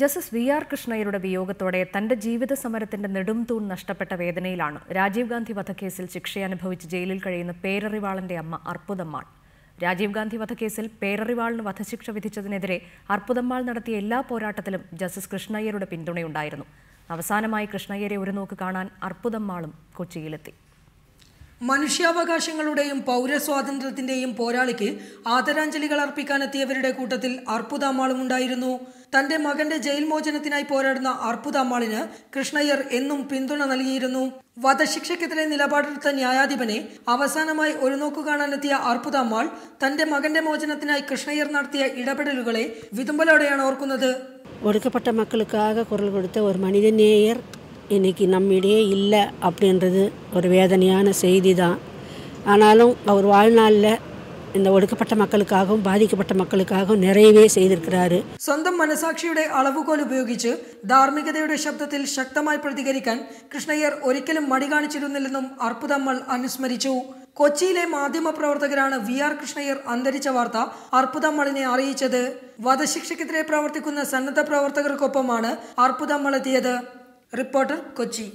Justice V R കൃഷ്ണയ്യരുടെ വിയോഗത്തോടെ തന്റെ ജീവിത സമരത്തിന്റെ നെടും തൂൺ നഷ്ടപ്പെട്ട വേദനയിലാണ് രാജീവ് ഗാന്ധി വധക്കേസിൽ ശിക്ഷയനുഭവിച്ച് ജയിലിൽ കഴിയുന്ന പേരറിവാളന്റെ അമ്മ അർപ്പുതമ്മാൾ രാജീവ് ഗാന്ധി വധക്കേസിൽ പേരറിവാളിന് വധശിക്ഷ വിധിച്ചതിനെതിരെ അർപ്പുതമ്മാൾ നടത്തിയ എല്ലാ പോരാട്ടത്തിലും ജസ്റ്റിസ് കൃഷ്ണയ്യരുടെ പിന്തുണയുണ്ടായിരുന്നു. അവസാനമായി കൃഷ്ണയ്യരെ ഒരു നോക്ക് കാണാൻ അർപ്പുതമ്മാളും കൊച്ചിയിലെത്തി. മനുഷ്യാവകാശങ്ങളുടെയും പൗരസ്വാതന്ത്ര്യത്തിന്റെയും പോരാളിക്ക് ആദരാഞ്ജലികൾ അർപ്പിക്കാനെത്തിയവരുടെ കൂട്ടത്തിൽ അർപ്പുതാമാളും ഉണ്ടായിരുന്നു. തന്റെ മകന്റെ ജയിൽ മോചനത്തിനായി പോരാടുന്ന അർപ്പുതാമാളിന് കൃഷ്ണയ്യർ എന്നും പിന്തുണ നൽകിയിരുന്നു. വധശിക്ഷയ്ക്കെതിരെ നിലപാടെടുത്ത ന്യായാധിപനെ അവസാനമായി ഒരു നോക്കു കാണാനെത്തിയ അർപ്പുതാമാൾ തന്റെ മകന്റെ മോചനത്തിനായി കൃഷ്ണയ്യർ നടത്തിയ ഇടപെടലുകളെ വിതുമ്പലോടെയാണ് ഓർക്കുന്നത്. ഒടുക്കപ്പെട്ട മക്കൾക്കാകെ കുറൽ കൊടുത്ത ഒരു മനുതന്യേയർ இன்னைக்கு நம்மிடையே இல்லை அப்படின்றது ஒரு வேதனையான செய்தி தான் ஆனாலும் அவர் வாழ்நாளில் இந்த ஒடுக்கப்பட்ட மக்களுக்காகவும் பாதிக்கப்பட்ட மக்களுக்காகவும் நிறையவே செய்திருக்கிறாரு സ്വന്തം മനസാക്ഷിയുടെ അളവുകോൽ ഉപയോഗിച്ച് ധാർമ്മികതയുടെ ശബ്ദത്തിൽ ശക്തമായി പ്രതികരിക്കാൻ കൃഷ്ണയ്യർ ഒരിക്കലും മടി കാണിച്ചിരുന്നില്ലെന്നും അർപ്പുതമ്മൾ അനുസ്മരിച്ചു കൊച്ചിയിലെ മാധ്യമപ്രവർത്തകരാണ് വി ആർ കൃഷ്ണയ്യർ അന്തരിച്ച വാർത്ത അർപ്പുതമ്മളിനെ അറിയിച്ചത് വധശിക്ഷയ്ക്കെതിരെ പ്രവർത്തിക്കുന്ന സന്നദ്ധ പ്രവർത്തകർക്കൊപ്പമാണ് അർപ്പുതമ്മൾ എത്തിയത് റിപ്പോർട്ടർ കൊച്ചി